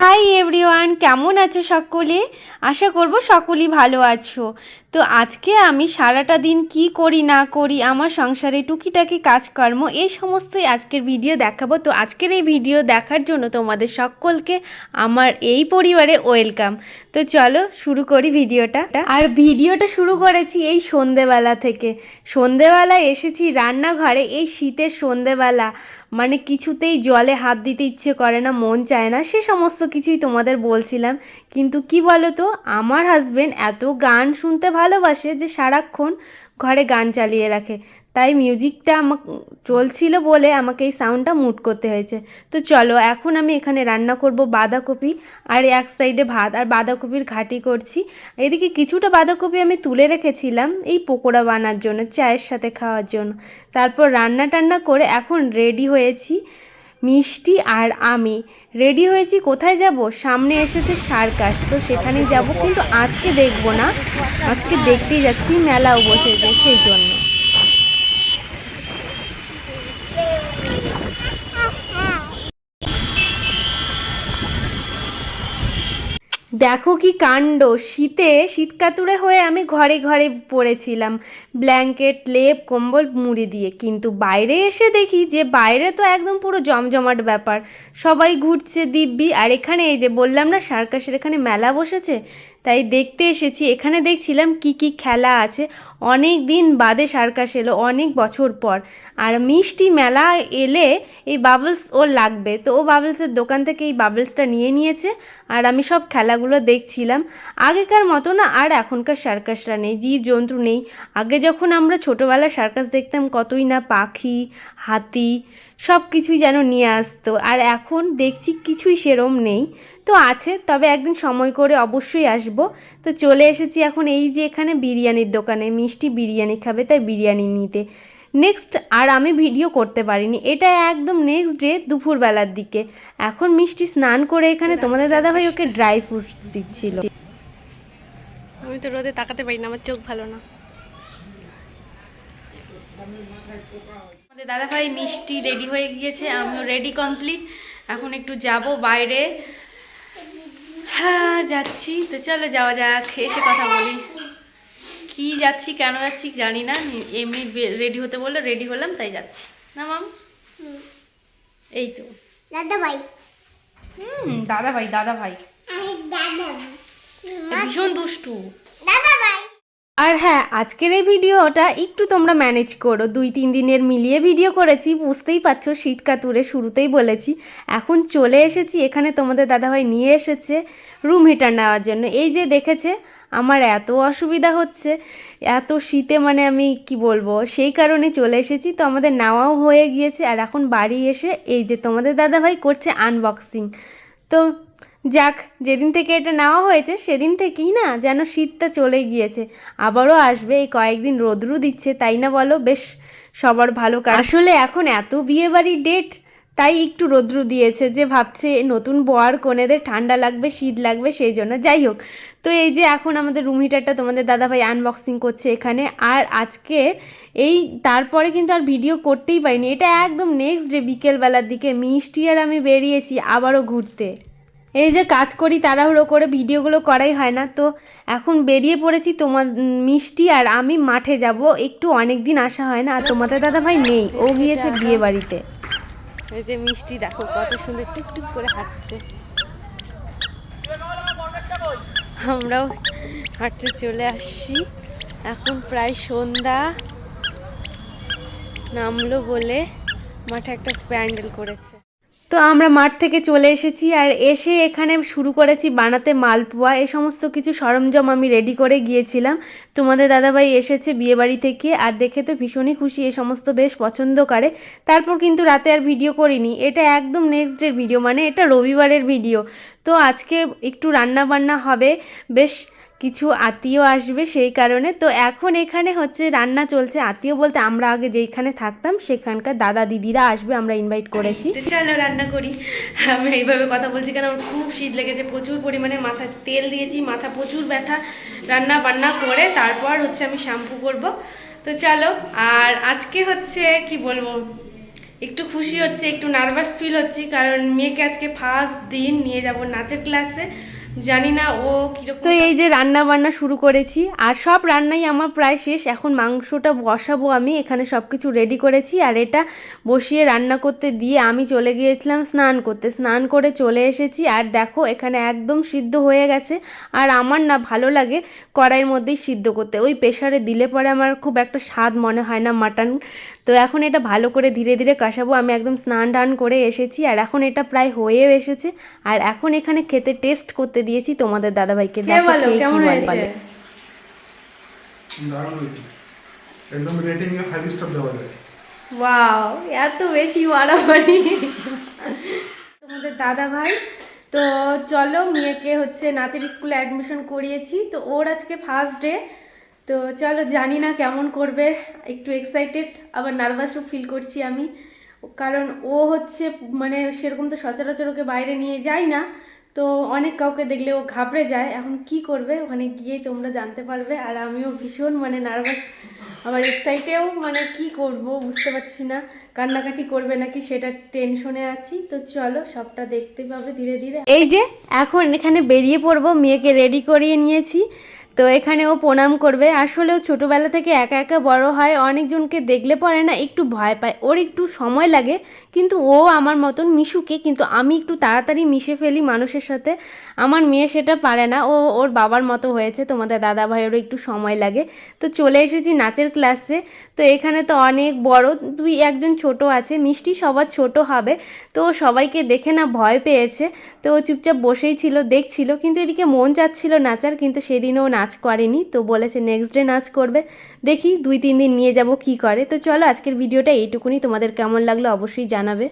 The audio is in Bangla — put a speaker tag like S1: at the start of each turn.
S1: হাই এভরিওয়ান কেমন আছো সকলে? আশা করব সকলেই ভালো আছো। তো আজকে আমি সারাটা দিন কি করি, না করি, আমার সংসারে টুকিটাকি কাজকর্ম, এই সমস্তই আজকের ভিডিও দেখাবো। তো আজকের এই ভিডিও দেখার জন্য তোমাদের সকলকে আমার এই পরিবারে ওয়েলকাম তো চলো শুরু করি ভিডিওটা আর ভিডিওটা শুরু করেছি এই সন্ধেবেলা থেকে। সন্ধেবেলায় এসেছি রান্নাঘরে, এই শীতের সন্ধেবেলা। মানে কিছুতেই জলে হাত দিতে ইচ্ছে করে না, মন চায় না, সে সমস্ত কিছুই তোমাদের বলছিলাম। কিন্তু কি বলো তো আমার হাজবেন্ড এত গান শুনতে ভালোবাসে যে সারাক্ষণ ঘরে গান চালিয়ে রাখে। তাই মিউজিকটা আমাকে চলছিল বলে আমাকে এই সাউন্ডটা মুট করতে হয়েছে। তো চলো, এখন আমি এখানে রান্না করব বাঁধাকপি আর এক সাইডে ভাত আর বাঁধাকপির ঘাটি করছি। এদিকে কিছুটা বাঁধাকপি আমি তুলে রেখেছিলাম এই পকোড়া বানার জন্য, চায়ের সাথে খাওয়ার জন্য। তারপর রান্না টান্না করে এখন রেডি হয়েছি। মিষ্টি আর আমি। রেডি হয়েছি, কোথায় যাব? সামনে এসেছে সার্কাস, তো সেখানে যাব, কিন্তু আজকে দেখব না। আজকে দেখতেই যাচ্ছি মেলাও বসেছে সেই জন্য। দেখো কি কাণ্ড। শীতে শীতকাতুরে হয়ে আমি ঘরে ঘরে পড়েছিলাম। ব্ল্যাঙ্কেট, লেপ, কম্বল, মুড়ি দিয়ে। কিন্তু বাইরে এসে দেখি যে বাইরে তো একদম পুরো জমজমাট ব্যাপার। সবাই ঘুরছে দিব্যি। আর এখানে এই যে বললাম না, সার্কাসের এখানে মেলা বসেছে। তাই দেখতে এসেছি। এখানে দেখছিলাম কি কি খেলা আছে। অনেক দিন বাদে সার্কাস এলো, অনেক বছর পর। আর মিষ্টি মেলা এলে এই বাবলস ওর লাগবে। তো ও বাবলসের দোকান থেকে এই বাবলসটা নিয়ে নিয়েছে আর আমি সব খেলাগুলো দেখছিলাম। আগেকার মতো না, আর এখনকার সার্কাসরা নেই জীব জন্তু নেই। আগে যখন আমরা ছোটোবেলায় সার্কাস দেখতাম কতই না পাখি, হাতি সব কিছুই যেন নিয়ে আসতো। আর এখন দেখছি কিছুই সেরম নেই। তো আছে তবে একদিন সময় করে অবশ্যই আসব। তো চলে এসেছি এখন এই যে এখানে বিরিয়ানির দোকানে। মিষ্টি বিরিয়ানি খাবে তাই বিরিয়ানি নিতে। নেক্সট আর আমি ভিডিও করতে পারিনি। এটা একদম নেক্সট ডে দুপুরবেলার দিকে। এখন মিষ্টি স্নান করে এখানে তোমাদের দাদাভাই ওকে ড্রাই ফ্রুটস দিচ্ছিল। আমি তো রোদে তাকাতে পারি না আমার চোখ ভালো না। আমাদের দাদাভাই মিষ্টি রেডি হয়ে গিয়েছে আমিও রেডি কমপ্লিট এখন একটু যাব বাইরে। হ্যাঁ যাচ্ছি। তো চলো যাওয়া যাক এসে কথা বলি। কি যাচ্ছি কেন যাচ্ছি জানি না। এমনি রেডি হতে বলল রেডি হলাম তাই যাচ্ছি। না মাম? এই তো।
S2: দাদা ভাই
S1: হুম দাদা ভাই দাদা ভাই ভীষণ দুষ্টু।
S2: দাদা
S1: আর হ্যাঁ আজকের এই ভিডিওটা একটু তোমরা ম্যানেজ করো। দুই, তিন দিনের মিলিয়ে ভিডিও করেছি, বুঝতেই পারছ শীতকাতুরে শুরুতেই বলেছি। এখন চলে এসেছি, এখানে তোমাদের দাদাভাই নিয়ে এসেছে রুম হিটার নেওয়ার জন্য। এই যে দেখেছে, আমার এত অসুবিধা হচ্ছে, এত শীতে মানে আমি কি বলব, সেই কারণে চলে এসেছি। তো আমাদের নেওয়াও হয়ে গিয়েছে, আর এখন বাড়ি এসে এই যে তোমাদের দাদাভাই করছে আনবক্সিং তো যাক, যেদিন থেকে এটা নেওয়া হয়েছে, সেদিন থেকেই না যেন শীতটা চলে গিয়েছে। আবারও আসবে, এই কয়েকদিন রোদ্রু দিচ্ছে, তাই না বলো? বেশ, সবার ভালো কাজ। আসলে এখন এত বিয়েবাড়ির ডেট তাই একটু রোদ্রু দিয়েছে যে ভাবছে নতুন বর কোনেদের ঠান্ডা লাগবে, শীত লাগবে, সেই জন্য। যাই হোক, তো এই যে এখন আমাদের রুম হিটারটা তোমাদের দাদাভাই আনবক্সিং করছে এখানে, আর আজকে এই তারপরে কিন্তু আর ভিডিও করতেই পারিনি। এটা একদম নেক্সট ডে বিকেলবেলার দিকে মিষ্টি আর আমি বেরিয়েছি আবারও ঘুরতে। এই যে কাজ করি তাড়াহুড়ো করে ভিডিওগুলো করাই হয় না তো এখন বেরিয়ে পড়েছি তোমার মিষ্টি আর আমি মাঠে যাব। একটু অনেক দিন আসা হয় না আর তোমাদের দাদা ভাই নেই ও গিয়েছে বিয়ে বাড়িতে। এই যে মিষ্টি দেখো কত সুন্দর টুকটুক করে হাঁটছে। আমরাও হাঁটতে চলে আসছি। এখন প্রায় সন্ধ্যা নামলো বলে মাঠে একটা প্যান্ডেল করেছে। তো আমরা মাঠ থেকে চলে এসেছি আর এসে এখানে শুরু করেছি বানাতে মালপোয়া। এই সমস্ত কিছু সরঞ্জাম আমি রেডি করে গিয়েছিলাম। তোমাদের দাদাভাই এসেছে বিয়েবাড়ি থেকে আর দেখে তো ভীষণই খুশি এই সমস্ত বেশ পছন্দ করে। তারপর কিন্তু রাতে আর ভিডিও করিনি। এটা একদম নেক্সট ডের ভিডিও মানে এটা রবিবারের ভিডিও তো আজকে একটু রান্না বান্না হবে। বেশ কিছু আত্মীয় আসবে সেই কারণে। তো এখন এখানে হচ্ছে রান্না চলছে আত্মীয় বলতে আমরা আগে যেইখানে থাকতাম সেখানকার দাদা দিদিরা আসবে আমরা ইনভাইট করেছি। চলো রান্না করি। আমি এইভাবে কথা বলছি কেন? আমার খুব শীত লেগেছে, প্রচুর পরিমাণে মাথায় তেল দিয়েছি, মাথা প্রচুর ব্যথা। রান্না বান্না করে তারপর হচ্ছে আমি শ্যাম্পু করব। তো চলো, আর আজকে হচ্ছে কি বলব? একটু খুশি হচ্ছে, একটু নার্ভাস ফিল হচ্ছে, কারণ মেয়েকে আজকে ফার্স্ট দিন নিয়ে যাব নাচের ক্লাসে জানি না ও কীরকম তো এই যে রান্না বান্না শুরু করেছি, আর সব রান্নাই আমার প্রায় শেষ। এখন মাংসটা বসাবো আমি, এখানে সব কিছু রেডি করেছি, আর এটা বসিয়ে রান্না করতে দিয়ে আমি চলে গিয়েছিলাম স্নান করতে। স্নান করে চলে এসেছি, আর দেখো এখানে একদম সিদ্ধ হয়ে গেছে, আর আমার না ভালো লাগে কড়াইয়ের মধ্যেই সিদ্ধ করতে। ওই প্রেশারে দিলে পরে আমার খুব একটা স্বাদ মনে হয় না মাটন তো এখন এটা ভালো করে ধীরে ধীরে কষাবো। আমি একদম স্নান টান করে এসেছি আর এখন এটা প্রায় হয়েও এসেছে। আর এখন এখানে খেতে টেস্ট করতে দিয়েছি তোমাদের দাদাভাইকে। দেখো
S3: বলো, কেমন হয়েছে?
S4: একদম রেটিং এ ফাইভ স্টার দেওয়া যায়।
S1: ওয়াও এত বেশি বাড়াবাড়ি তোমাদের দাদা ভাই তো চলো মেয়েকে হচ্ছে নাচের স্কুলে অ্যাডমিশন করিয়েছি। তো ওর আজকে ফার্স্ট ডে তো চলো জানি না কেমন করবে, একটু এক্সাইটেড আবার নার্ভাসও ফিল করছি আমি। কারণ ও হচ্ছে মানে সেরকম তো সচরাচর ওকে বাইরে নিয়ে যায় না, তো অনেক কাউকে দেখলে ও ঘাবড়ে যায়। এখন কি করবে? ওখানে গিয়ে তোমরা জানতে পারবে। আর আমিও ভীষণ মানে নার্ভাস আবার এক্সাইটেও মানে কি করব বুঝতে পারছি না। কান্নাকাটি করবে নাকি সেটা টেনশনে আছি। তো চলো সবটা দেখতে পাবে ধীরে ধীরে। এই যে, এখন এখানে বেরিয়ে পড়ব। মেয়েকে রেডি করিয়ে নিয়েছি। তো এখানে ও প্রণাম করবে। আসলে ও ছোটোবেলা থেকে একা একা বড় হয়, অনেকজনকে দেখলে পরে না একটু ভয় পায়। ওর একটু সময় লাগে, কিন্তু ও আমার মতন মিশুকে, কিন্তু আমি একটু তাড়াতাড়ি মিশে ফেলি মানুষের সাথে। আমার মেয়ে সেটা পারে না। ও, ওর বাবার মতো হয়েছে, তোমাদের দাদা ভাইয়েরও একটু সময় লাগে। তো চলে এসেছি নাচের ক্লাসে। তো এখানে তো অনেক বড়, দুই একজন ছোট আছে, মিষ্টি সবার ছোট হবে। তো সবাইকে দেখে না ভয় পেয়েছে। তো চুপচাপ বসেই ছিল, দেখছিল, কিন্তু এদিকে মন চাচ্ছিল নাচার, কিন্তু সেদিনও নাচ করেনি। তো বলেছে নেক্সট ডে নাচ করবে। দেখি দুই তিন দিন নিয়ে যাব কি করে। তো চলো আজকের ভিডিওটা এইটুকুনি। তোমাদের কেমন লাগল অবশ্যই জানাবে।